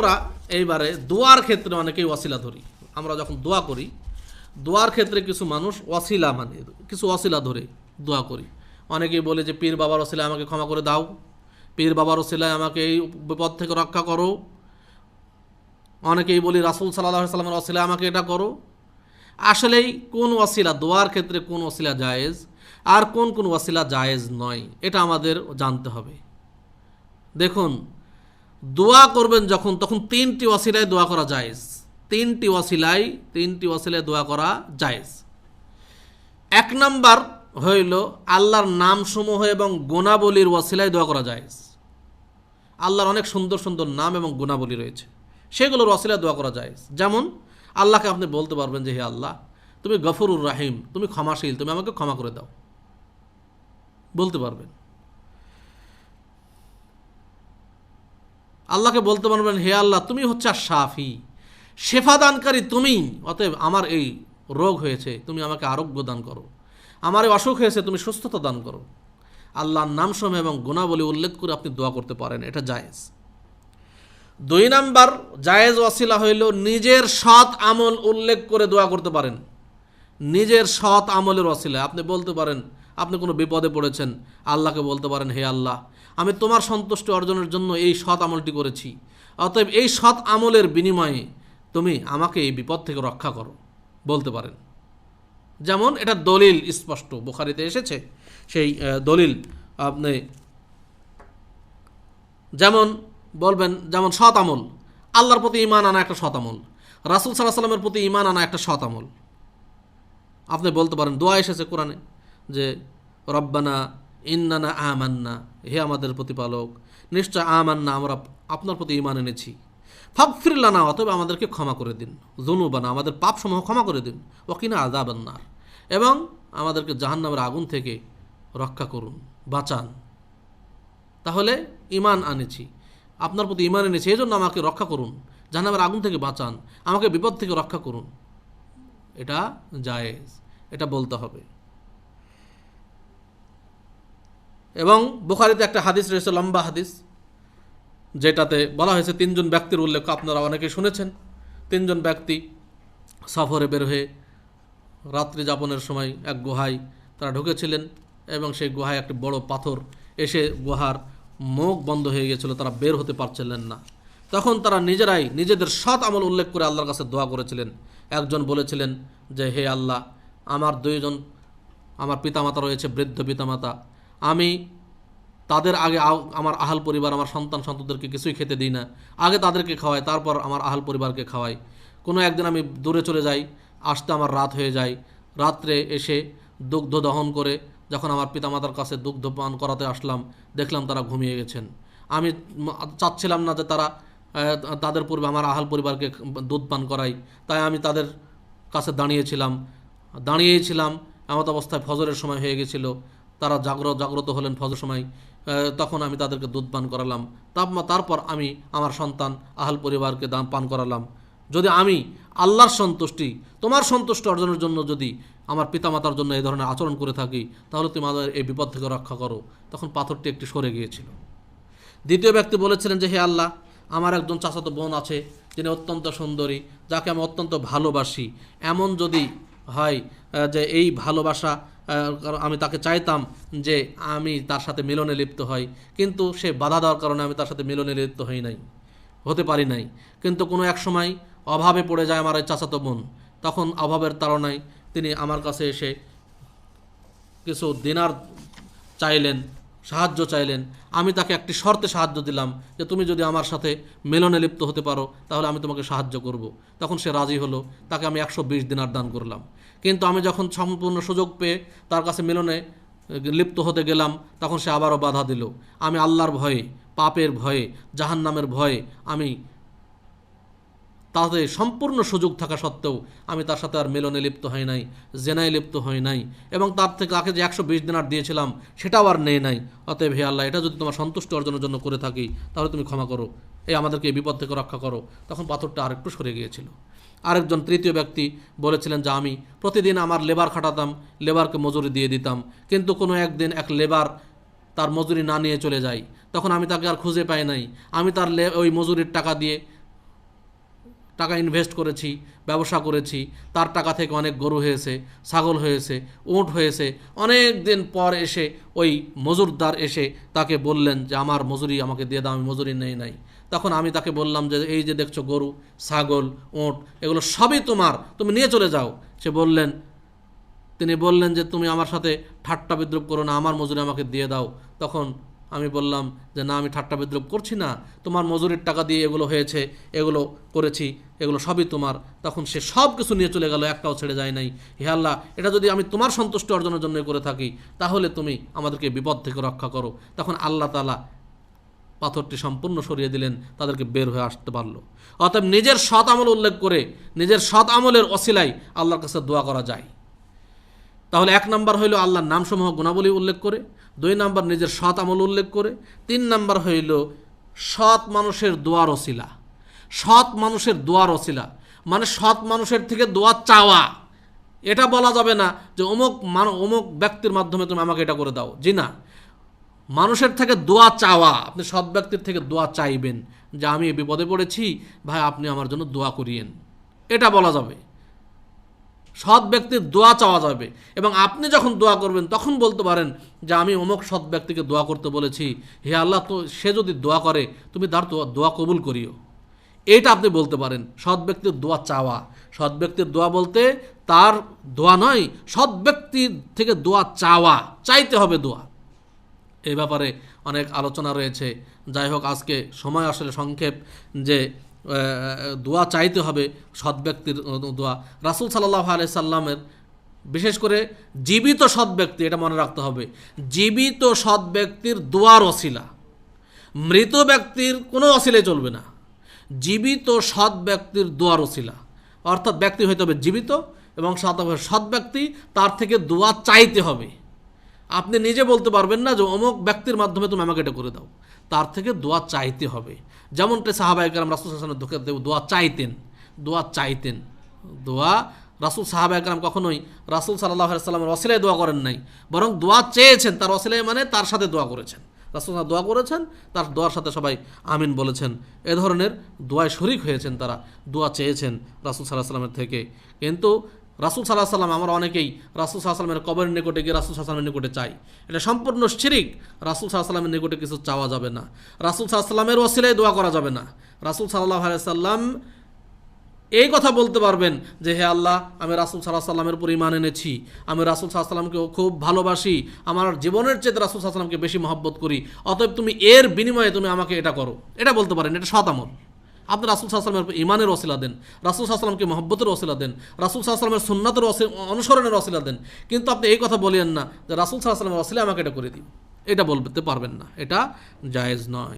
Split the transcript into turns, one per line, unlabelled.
আমরা এইবারে দোয়ার ক্ষেত্রে অনেকেই ওয়াসিলা ধরি। আমরা যখন দোয়া করি, দোয়ার ক্ষেত্রে কিছু মানুষ ওয়াসিলা মানে কিছু ওয়াসিলা ধরে দোয়া করি। অনেকেই বলে যে, পীর বাবার ওসিলায় আমাকে ক্ষমা করে দাও। পীর বাবার ওসিলায় আমাকে এই বিপদ থেকে রক্ষা করো। অনেকেই বলি, রাসুল সাল্লাহ সাল্লামের ওসিলায় আমাকে এটা করো। আসলেই কোন ওয়াসিলা, দোয়ার ক্ষেত্রে কোন ওসিলা জায়েজ? আর কোন কোন ওয়াসিলা জায়েজ নয়? এটা আমাদের জানতে হবে। দেখুন দোয়া করবেন যখন, তখন তিনটি ওয়াসিলায় দোয়া করা জায়েজ। তিনটি ওয়াসিলায় তিনটি ওয়াসিলায় দোয়া করা জায়েজ। এক নাম্বার হইল আল্লাহর নামসমূহ এবং গুণাবলীর ওয়াসিলায় দোয়া করা জায়েজ। আল্লাহর অনেক সুন্দর সুন্দর নাম এবং গুণাবলী রয়েছে। সেগুলোর ওয়াসিলায় দোয়া করা জায়েজ। যেমন, আল্লাহকে আপনি বলতে পারবেন যে, হে আল্লাহ, তুমি গফরুর রাহিম, তুমি ক্ষমাশীল, তুমি আমাকে ক্ষমা করে দাও। বলতে পারবেন। আল্লাহকে বলতে পারবেন, হে আল্লাহ, তুমি হচ্ছে আর সাফি শেফাদানকারী তুমি। অতএব আমার এই রোগ হয়েছে, তুমি আমাকে আরোগ্য দান করো। আমার এই অসুখ হয়েছে, তুমি সুস্থতা দান করো। আল্লাহর নাম সময় এবং গুণাবলী উল্লেখ করে আপনি দোয়া করতে পারেন, এটা জায়েজ। দুই নাম্বার, জায়েজ ওয়াসিলা হইল নিজের সৎ আমল উল্লেখ করে দোয়া করতে পারেন। নিজের সৎ আমলের ওয়াসিলা আপনি বলতে পারেন, আপনি কোনো বিপদে পড়েছেন? আল্লাহকে বলতে পারেন, হে আল্লাহ আমি তোমার সন্তুষ্টি অর্জনের জন্য এই সৎ আমলটি করেছি। অতএব এই সৎ আমলের বিনিময়ে তুমি আমাকে এই বিপদ থেকে রক্ষা করো, বলতে পারেন। যেমন এটা দলিল স্পষ্ট, বোখারিতে এসেছে, সেই দলিল আপনি যেমন বলবেন, যেমন সৎ আমল, আল্লাহর প্রতি ইমান আনা একটা সৎ আমল, রাসুল সাল্লাহ সাল্লামের প্রতি ইমান আনা একটা সৎ আমল। আপনি বলতে পারেন, দোয়া এসেছে কোরআনে যে, রব্বানা ইন্নানা আমান্না, হে আমাদের প্রতিপালক, নিশ্চয় আমান্না, আমরা আপনার প্রতি ইমান এনেছি। ফাগফিরলানা অতএব আমাদেরকে ক্ষমা করে দিন। জুনুবানা আমাদের পাপসমূহ ক্ষমা করে দিন। ওকিনা আজাবান্নার এবং আমাদেরকে জাহান্নামের আগুন থেকে রক্ষা করুন, বাঁচান। তাহলে ইমান আনেছি। আপনার প্রতি ইমান এনেছি এই জন্য আমাকে রক্ষা করুন। জাহান্নামের আগুন থেকে বাঁচান। আমাকে বিপদ থেকে রক্ষা করুন। এটা জায়েজ। এটা বলতে হবে। এবং বুখারিতে একটা হাদিস রয়েছে, লম্বা হাদিস, যেটাতে বলা হয়েছে, তিনজন ব্যক্তির উল্লেখ আপনারা অনেকে শুনেছেন। তিনজন ব্যক্তি সফরে বের হয়ে রাত্রি যাপনের সময় এক গুহায় তারা ঢুকেছিলেন এবং সেই গুহায় একটি বড় পাথর এসে গুহার মুখ বন্ধ হয়ে গিয়েছিল, তারা বের হতে পারছিলেন না। তখন তারা নিজেরাই নিজেদের সৎ আমল উল্লেখ করে আল্লাহর কাছে দোয়া করেছিলেন। একজন বলেছিলেন যে, হে আল্লাহ, আমার দুইজন, আমার পিতামাতা রয়েছে, বৃদ্ধ পিতামাতা আমি তাদের আগে আমার আহাল পরিবার, আমার সন্তান সন্ততিদেরকে কিছুই খেতে দিই না। আগে তাদেরকে খাওয়াই, তারপর আমার আহাল পরিবারকে খাওয়াই। কোনো একদিন আমি দূরে চলে যাই, আসতে আমার রাত হয়ে যায়। রাত্রে এসে দুগ্ধ দহন করে যখন আমার পিতামাতার কাছে দুগ্ধ পান করাতে আসলাম, দেখলাম তারা ঘুমিয়ে গেছেন। আমি চাচ্ছিলাম না যে তারা তাদের পূর্বে আমার আহাল পরিবারকে দুধ পান করাই। তাই আমি তাদের কাছে দাঁড়িয়েছিলাম। দাঁড়িয়েছিলাম এমত অবস্থায় ফজরের সময় হয়ে গেছিল। তারা জাগ্রত জাগ্রত হলেন ফজর সময় তখন আমি তাদেরকে দুধ পান করালাম। তাপ- তারপর আমি আমার সন্তান, আহাল পরিবারকে দান পান করালাম। যদি আমি আল্লাহর সন্তুষ্টি, তোমার সন্তুষ্ট অর্জনের জন্য যদি আমার পিতামাতার জন্য এই ধরনের আচরণ করে থাকি, তাহলে তুমি আমাদের এই বিপদ থেকে রক্ষা করো। তখন পাথরটি একটি সরে গিয়েছিল। দ্বিতীয় ব্যক্তি বলেছিলেন যে, হে আল্লাহ, আমার একজন চাচাতো বোন আছে, যিনি অত্যন্ত সুন্দরী, যাকে আমি অত্যন্ত ভালোবাসি। এমন যদি হয় যে এই ভালোবাসা আমি তাকে চাইতাম যে আমি তার সাথে মিলনে লিপ্ত হই। কিন্তু সে বাধা দেওয়ার কারণে আমি তার সাথে মিলনে লিপ্ত হই নাই, হতে পারি নাই। কিন্তু কোনো এক সময় অভাবে পড়ে যায় আমার এই চাচাতো বোন। তখন অভাবের তাড়নায় তিনি আমার কাছে এসে কিছু দিনার চাইলেন, সাহায্য চাইলেন। আমি তাকে একটি শর্তে সাহায্য দিলাম যে তুমি যদি আমার সাথে মিলনে লিপ্ত হতে পারো, তাহলে আমি তোমাকে সাহায্য করব। তখন সে রাজি হলো, তাকে আমি একশো বিশ দিনার দান করলাম। কিন্তু আমি যখন সম্পূর্ণ সুযোগ পেয়ে তার কাছে মিলনে লিপ্ত হতে গেলাম, তখন সে আবারও বাধা দিল। আমি আল্লাহর ভয়ে, পাপের ভয়ে, জাহান্নামের ভয়ে আমি তাতে সম্পূর্ণ সুযোগ থাকা সত্ত্বেও আমি তার সাথে আর মিলনে লিপ্ত হয় নাই, জেনায় লিপ্ত হয় নাই এবং তার থেকে তাকে যে একশো বিশ দিনার দিয়েছিলাম সেটাও আর নেই নাই। অতএব হে আল্লাহ, এটা যদি তোমার সন্তুষ্ট অর্জনের জন্য করে থাকি, তাহলে তুমি ক্ষমা করো। এই আমাদেরকে এই বিপদ থেকে রক্ষা করো। তখন পাথরটা আরেকটু সরে গিয়েছিল। আরেকজন তৃতীয় ব্যক্তি বলেছিলেন যে, আমি প্রতিদিন আমার লেবার খাটাতাম, লেবারকে মজুরি দিয়ে দিতাম। কিন্তু কোনো একদিন এক লেবার তার মজুরি না নিয়ে চলে যায়। তখন আমি তাকে আর খুঁজে পাই নাই। আমি তার ওই মজুরির টাকা দিয়ে টাকা ইনভেস্ট করেছি, ব্যবসা করেছি। তার টাকা থেকে অনেক গরু হয়েছে, ছাগল হয়েছে, উঁট হয়েছে। অনেক দিন পর এসে ওই মজুরদার এসে তাকে বললেন যে, আমার মজুরি আমাকে দিয়ে দাও, আমি মজুরি নেই নাই। তখন আমি তাকে বললাম যে, এই যে দেখছ গরু, ছাগল, উঁট, এগুলো সবই তোমার, তুমি নিয়ে চলে যাও। সে বললেন, তিনি বললেন যে, তুমি আমার সাথে ঠাট্টা বিদ্রুপ করো না, আমার মজুরি আমাকে দিয়ে দাও। তখন আমি বললাম যে, না, আমি ঠাট্টা বিদ্রুপ করছি না, তোমার মজুরির টাকা দিয়ে এগুলো হয়েছে, এগুলো করেছি, এগুলো সবই তোমার। তখন সে সব কিছু নিয়ে চলে গেল, একটাও ছেড়ে যায় নাই। হে আল্লাহ, এটা যদি আমি তোমার সন্তুষ্টি অর্জনের জন্য করে থাকি, তাহলে তুমি আমাদেরকে বিপদ থেকে রক্ষা করো। তখন আল্লাহ তালা পাথরটি সম্পূর্ণ সরিয়ে দিলেন, তাদেরকে বের হয়ে আসতে পারল। অতএব নিজের সৎ আমল উল্লেখ করে, নিজের সৎ আমলের অসিলাই আল্লাহর কাছে দোয়া করা যায়। তাহলে এক নাম্বার হইল আল্লাহর নামসমূহ গুণাবলী উল্লেখ করে, দুই নাম্বার নিজের সৎ আমল উল্লেখ করে, তিন নাম্বার হইল সৎ মানুষের দোয়ার অশিলা সৎ মানুষের দোয়ার অশিলা মানে সৎ মানুষের থেকে দোয়া চাওয়া। এটা বলা যাবে না যে অমুক মান, অমুক ব্যক্তির মাধ্যমে তুমি আমাকে এটা করে দাও। জি না। মানুষের থেকে দোয়া চাওয়া, আপনি সৎ ব্যক্তির থেকে দোয়া চাইবেন যে আমি এই বিপদে পড়েছি, ভাই আপনি আমার জন্য দোয়া করিয়েন। এটা বলা যাবে। সৎ ব্যক্তির দোয়া চাওয়া যাবে। এবং আপনি যখন দোয়া করবেন, তখন বলতে পারেন যে আমি অমুক সৎ ব্যক্তিকে দোয়া করতে বলেছি। হে আল্লাহ, তো সে যদি দোয়া করে, তুমি তার দোয়া দোয়া কবুল করিও। এটা আপনি বলতে পারেন, সৎ ব্যক্তির দোয়া চাওয়া। সৎ ব্যক্তির দোয়া বলতে তার দোয়া নয়, সৎ ব্যক্তির থেকে দোয়া চাওয়া। চাইতে হবে দোয়া। এই ব্যাপারে অনেক আলোচনা রয়েছে। যাই হোক, আজকে সময় আসলে সংক্ষেপ যে দোয়া চাইতে হবে সৎ ব্যক্তির দোয়া। রাসুল সাল্লাহ আলাই সাল্লামের, বিশেষ করে জীবিত সৎ ব্যক্তি, এটা মনে রাখতে হবে। জীবিত সৎ ব্যক্তির দোয়ার অশিলা মৃত ব্যক্তির কোনো অশিলে চলবে না। জীবিত সৎ ব্যক্তির দোয়ার অশিলা অর্থাৎ ব্যক্তি হইতে হবে জীবিত এবং সৎ সৎ ব্যক্তি, তার থেকে দোয়া চাইতে হবে। আপনি নিজে বলতে পারবেন না যে অমুক ব্যক্তির মাধ্যমে তুমি আমাকে এটা করে দাও। তার থেকে দোয়া চাইতে হবে। যেমনটা সাহাবাহিকার রাসুল হাসানের দুঃখে দোয়া চাইতেন দোয়া চাইতেন। দোয়া রাসুল সাহাবাহিকার কখনোই রাসুল সাল্লাহ সাল্লামের অসিলায় দোয়া করেন নাই, বরং দোয়া চেয়েছেন, তার অসিলায় মানে তার সাথে দোয়া করেছেন। রাসুল সাল্লাল্লাহু দোয়া করেছেন, তার দোয়ার সাথে সবাই আমিন বলেছেন। এ ধরনের দোয়ায় শরিক হয়েছেন তারা, দোয়া চেয়েছেন রাসুল সাল্লাহ সাল্লামের থেকে। কিন্তু রাসুল সাল্লাহ সাল্লাম আমরা অনেকেই রাসুল সাল্লাহ সাল্লামের কবরের নিকটে গিয়ে রাসুল সাল্লামের নিকটে চাই। এটা সম্পূর্ণ শিরিক। রাসুল সাল্লাহ সাল্লামের নিকটে কিছু চাওয়া যাবে না। রাসুল সাল্লাহ সাল্লামের ওসিলায় দোয়া করা যাবে না। রাসুল সাল্লাহ সাল্লাম এই কথা বলতে পারবেন যে, হে আল্লাহ, আমি রাসুল সাল্লাহ সাল্লামের উপর ইমান এনেছি। আমি রাসুল সাল্লাহ সাল্লামকে খুব ভালোবাসি। আমার জীবনের চেয়ে রাসুল সাল্লাহ সাল্লামকে বেশি মহব্বত করি। অতএব তুমি এর বিনিময়ে তুমি আমাকে এটা করো। এটা বলতে পারেন, এটা সতামল আপনি রাসুল সাহসালামের ইমানের অসিলা দেন, রাসুল সাহসালামকে মহব্বতের অসিলা দেন, রাসুল সাহসালামের সুন্নাতের অনুসরণের অসিলা দেন। কিন্তু আপনি এই কথা বলেন না যে রাসুল সাহসালামের অসিলা আমাকে এটা করে দিন। এটা বলতে পারবেন না। এটা জায়েজ নয়।